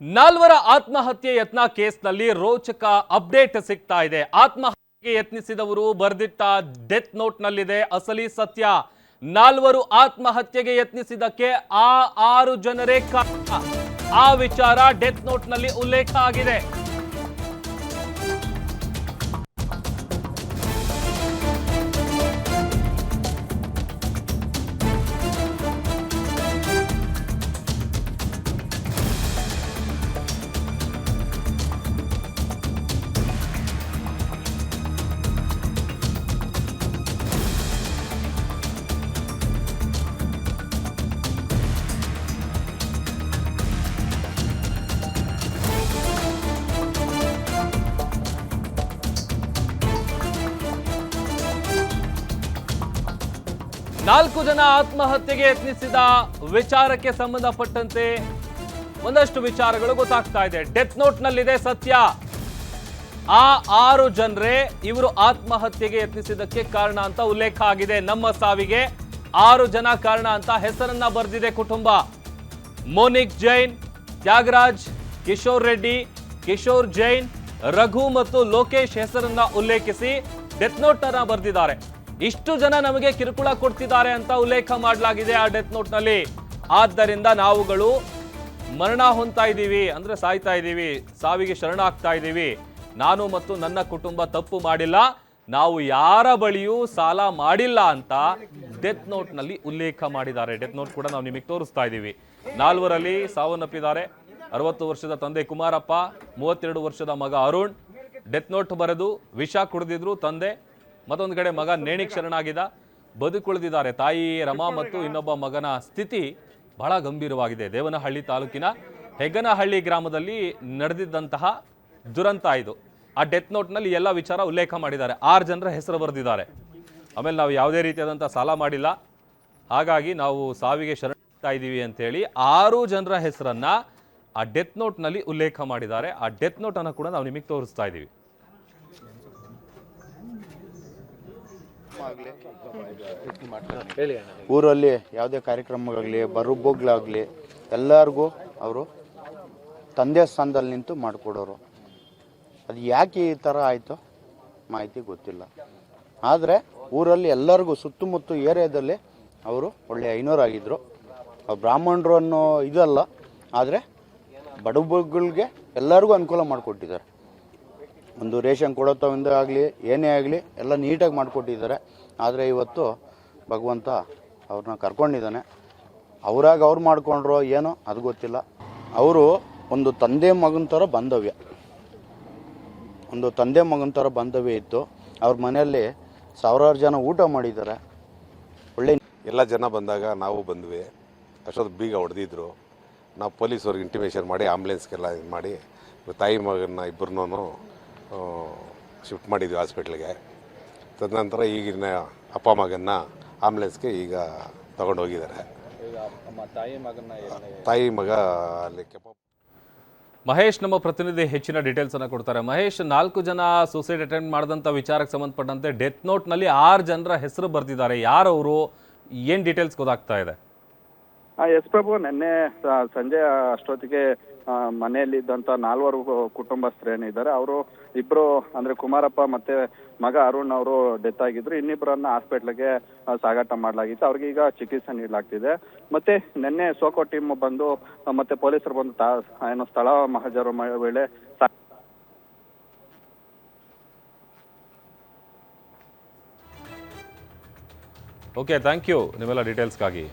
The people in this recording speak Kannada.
ನಾಲ್ವರ ಆತ್ಮಹತ್ಯೆ ಯತ್ನ ಕೇಸ್ನಲ್ಲಿ ರೋಚಕ ಅಪ್ಡೇಟ್ ಸಿಗ್ತಾ ಇದೆ. ಆತ್ಮಹತ್ಯೆಗೆ ಯತ್ನಿಸಿದವರು ಬರೆದಿಟ್ಟ ಡೆತ್ ನೋಟ್ನಲ್ಲಿದೆ. ಅಸಲಿ ಸತ್ಯ. ನಾಲ್ವರು ಆತ್ಮಹತ್ಯೆಗೆ ಯತ್ನಿಸಿದಕ್ಕೆ ಆ ಆರು ಜನರೇ ಕಾರಣ. ಆ ವಿಚಾರ ಡೆತ್ ನೋಟ್ನಲ್ಲಿ ಉಲ್ಲೇಖ ಆಗಿದೆ. ನಾಲ್ಕು ಜನ ಆತ್ಮಹತ್ಯೆಗೆ ಯತ್ನಿಸಿದ ವಿಚಾರಕ್ಕೆ ಸಂಬಂಧಪಟ್ಟಂತೆ ಒಂದಷ್ಟು ವಿಚಾರಗಳು ಗೊತ್ತಾಗ್ತಾ ಇದೆ. ಡೆತ್ ನೋಟ್ನಲ್ಲಿದೆ ಸತ್ಯ. ಆ ಆರು ಜನರೇ ಇವರು ಆತ್ಮಹತ್ಯೆಗೆ ಯತ್ನಿಸಿದ್ದಕ್ಕೆ ಕಾರಣ ಅಂತ ಉಲ್ಲೇಖ ಆಗಿದೆ. ನಮ್ಮ ಸಾವಿಗೆ ಆರು ಜನ ಕಾರಣ ಅಂತ ಹೆಸರನ್ನ ಬರೆದಿದೆ ಕುಟುಂಬ. ಮೋನಿಕ್ ಜೈನ್, ತ್ಯಾಗರಾಜ್, ಕಿಶೋರ್ ರೆಡ್ಡಿ, ಕಿಶೋರ್ ಜೈನ್, ರಘು ಮತ್ತು ಲೋಕೇಶ್ ಹೆಸರನ್ನ ಉಲ್ಲೇಖಿಸಿ ಡೆತ್ ನೋಟ್ ಅನ್ನ ಬರೆದಿದ್ದಾರೆ. ಇಷ್ಟು ಜನ ನಮಗೆ ಕಿರುಕುಳ ಕೊಡ್ತಿದ್ದಾರೆ ಅಂತ ಉಲ್ಲೇಖ ಮಾಡಲಾಗಿದೆ ಆ ಡೆತ್ ನೋಟ್ನಲ್ಲಿ ಆದ್ದರಿಂದ ನಾವುಗಳು ಮರಣ ಹೊಂತಾ ಇದ್ದೀವಿ, ಅಂದ್ರೆ ಸಾಯ್ತಾ ಇದ್ದೀವಿ, ಸಾವಿಗೆ ಶರಣಾಗ್ತಾ ಇದ್ದೀವಿ. ನಾನು ಮತ್ತು ನನ್ನ ಕುಟುಂಬ ತಪ್ಪು ಮಾಡಿಲ್ಲ. ನಾವು ಯಾರ ಬಳಿಯೂ ಸಾಲ ಮಾಡಿಲ್ಲ ಅಂತ ಡೆತ್ ನೋಟ್ನಲ್ಲಿ ಉಲ್ಲೇಖ ಮಾಡಿದ್ದಾರೆ. ಡೆತ್ ನೋಟ್ ಕೂಡ ನಾವು ನಿಮಗೆ ತೋರಿಸ್ತಾ ಇದ್ದೀವಿ. ನಾಲ್ವರಲ್ಲಿ ಸಾವನ್ನಪ್ಪಿದ್ದಾರೆ. ಅರವತ್ತು ವರ್ಷದ ತಂದೆ ಕುಮಾರಪ್ಪ, ಮೂವತ್ತೆರಡು ವರ್ಷದ ಮಗ ಅರುಣ್. ಡೆತ್ ನೋಟ್ ಬರೆದು ವಿಷ ಕುಡಿದಿದ್ರು ತಂದೆ. ಮತ್ತೊಂದು ಕಡೆ ಮಗ ನೇಣಿಗೆ ಶರಣಾಗಿದ್ದ ಬದುಕುಳಿದಿದ್ದಾರೆ. ತಾಯಿ ರಮಾ ಮತ್ತು ಇನ್ನೊಬ್ಬ ಮಗನ ಸ್ಥಿತಿ ಬಹಳ ಗಂಭೀರವಾಗಿದೆ. ದೇವನಹಳ್ಳಿ ತಾಲೂಕಿನ ಹೆಗ್ಗನಹಳ್ಳಿ ಗ್ರಾಮದಲ್ಲಿ ನಡೆದಿದ್ದಂತಹ ದುರಂತ ಇದು. ಆ ಡೆತ್ ನೋಟ್ನಲ್ಲಿ ಎಲ್ಲ ವಿಚಾರ ಉಲ್ಲೇಖ ಮಾಡಿದ್ದಾರೆ. ಆರು ಜನರ ಹೆಸರು ಬರೆದಿದ್ದಾರೆ. ಆಮೇಲೆ ನಾವು ಯಾವುದೇ ರೀತಿಯಾದಂಥ ಸಾಲ ಮಾಡಿಲ್ಲ. ಹಾಗಾಗಿ ನಾವು ಸಾವಿಗೆ ಶರಣಾಗ್ತಾ ಇದ್ದೀವಿ ಅಂತೇಳಿ ಆರು ಜನರ ಹೆಸರನ್ನು ಆ ಡೆತ್ ನೋಟ್ನಲ್ಲಿ ಉಲ್ಲೇಖ ಮಾಡಿದ್ದಾರೆ. ಆ ಡೆತ್ ನೋಟನ್ನು ಕೂಡ ನಾವು ನಿಮಗೆ ತೋರಿಸ್ತಾ ಇದ್ದೀವಿ. ಊರಲ್ಲಿ ಯಾವುದೇ ಕಾರ್ಯಕ್ರಮಗಳಾಗಲಿ ಬರುಬೋಗ್ಲಾಗಲಿ ಎಲ್ಲರಿಗೂ ಅವರು ತಂದೆ ಸ್ಥಾನದಲ್ಲಿ ನಿಂತು ಮಾಡಿಕೊಡೋರು. ಅದು ಯಾಕೆ ಈ ಥರ ಆಯಿತು ಮಾಹಿತಿ ಗೊತ್ತಿಲ್ಲ. ಆದರೆ ಊರಲ್ಲಿ ಎಲ್ಲರಿಗೂ ಸುತ್ತಮುತ್ತ ಏರಿಯಾದಲ್ಲಿ ಅವರು ಒಳ್ಳೆಯ ಐನೂರಾಗಿದ್ದರು ಅವ್ರು ಬ್ರಾಹ್ಮಣರು ಅನ್ನೋ ಇದಲ್ಲ ಆದರೆ ಬಡಬಗಳಿಗೆ ಎಲ್ಲರಿಗೂ ಅನುಕೂಲ ಮಾಡಿಕೊಟ್ಟಿದ್ದಾರೆ. ಒಂದು ರೇಷನ್ ಕೊಡೋತವಿಂದ ಆಗಲಿ, ಏನೇ ಆಗಲಿ, ಎಲ್ಲ ನೀಟಾಗಿ ಮಾಡಿಕೊಟ್ಟಿದ್ದಾರೆ. ಆದರೆ ಇವತ್ತು ಭಗವಂತ ಅವ್ರನ್ನ ಕರ್ಕೊಂಡಿದ್ದಾನೆ. ಅವರಾಗ ಅವ್ರು ಮಾಡಿಕೊಂಡ್ರು ಏನೋ, ಅದು ಗೊತ್ತಿಲ್ಲ. ಅವರು ಒಂದು ತಂದೆ ಮಗನ ಥರ ಬಾಂಧವ್ಯ. ಒಂದು ತಂದೆ ಮಗನ ಥರ ಬಾಂಧವ್ಯ ಇತ್ತು. ಅವ್ರ ಮನೆಯಲ್ಲಿ ಸಾವಿರಾರು ಜನ ಊಟ ಮಾಡಿದ್ದಾರೆ. ಒಳ್ಳೆ ಎಲ್ಲ ಜನ ಬಂದಾಗ ನಾವು ಬಂದ್ವಿ. ಅಷ್ಟೊತ್ತು ಬೀಗ ಹೊಡೆದಿದ್ರು. ನಾವು ಪೊಲೀಸವ್ರಿಗೆ ಇಂಟಿಮೇಷನ್ ಮಾಡಿ ಆಂಬುಲೆನ್ಸ್ಗೆಲ್ಲ ಇದು ಮಾಡಿ, ತಾಯಿ ಮಗನ ಇಬ್ಬರನ್ನೂ ಶಿಫ್ಟ್ ಮಾಡಿದ್ವಿ ಹಾಸ್ಪಿಟ್ಲಿಗೆ. ತದನಂತರ ಈಗಿನ ಅಪ್ಪ ಮಗನ್ನ ಆಂಬುಲೆನ್ಸ್ಗೆ ಈಗ ತಗೊಂಡು ಹೋಗಿದ್ದಾರೆ. ತಾಯಿ ಮಗ ಅಲ್ಲಿ ಕೆಪ ಮಹೇಶ್ ನಮ್ಮ ಪ್ರತಿನಿಧಿ ಹೆಚ್ಚಿನ ಡೀಟೇಲ್ಸ್ ಅನ್ನು ಕೊಡ್ತಾರೆ. ಮಹೇಶ್ ನಾಲ್ಕು ಜನ ಸೂಸೈಡ್ ಅಟೆಂಪ್ಟ್ ಮಾಡಿದಂಥ ವಿಚಾರಕ್ಕೆ ಸಂಬಂಧಪಟ್ಟಂತೆ ಡೆತ್ ನೋಟ್ನಲ್ಲಿ ಆರು ಜನರ ಹೆಸರು ಬರೆದಿದ್ದಾರೆ. ಯಾರವರು? ಏನು ಡೀಟೇಲ್ಸ್ ಗೊತ್ತಾಗ್ತಾ ಇದೆ? ಎಸ್ ಪ್ರಭು, ನಿನ್ನೆ ಸಂಜೆ ಅಷ್ಟೊತ್ತಿಗೆ ಮನೆಯಲ್ಲಿ ಇದ್ದಂತ ನಾಲ್ವರು ಕುಟುಂಬಸ್ಥರು ಏನಿದ್ದಾರೆ, ಅವರು ಇಬ್ರು, ಅಂದ್ರೆ ಕುಮಾರಪ್ಪ ಮತ್ತೆ ಮಗ ಅರುಣ್ ಅವರು ಡೆತ್ ಆಗಿದ್ರು. ಇನ್ನಿಬ್ಬರನ್ನ ಹಾಸ್ಪಿಟ್ಲಿಗೆ ಸಾಗಾಟ ಮಾಡಲಾಗಿತ್ತು. ಅವ್ರಿಗೆ ಈಗ ಚಿಕಿತ್ಸೆ ನೀಡಲಾಗ್ತಿದೆ. ಮತ್ತೆ ನಿನ್ನೆ ಸೋಕೋ ಟೀಮ್ ಬಂದು ಮತ್ತೆ ಪೊಲೀಸರು ಬಂದು ತಾ- ಏನು ಸ್ಥಳ ಮಹಜರು ವೇಳೆ ಓಕೆ ಥ್ಯಾಂಕ್ ಯು ನಿಮ್ಮೆಲ್ಲ ಡೀಟೇಲ್ಸ್ಗಾಗಿ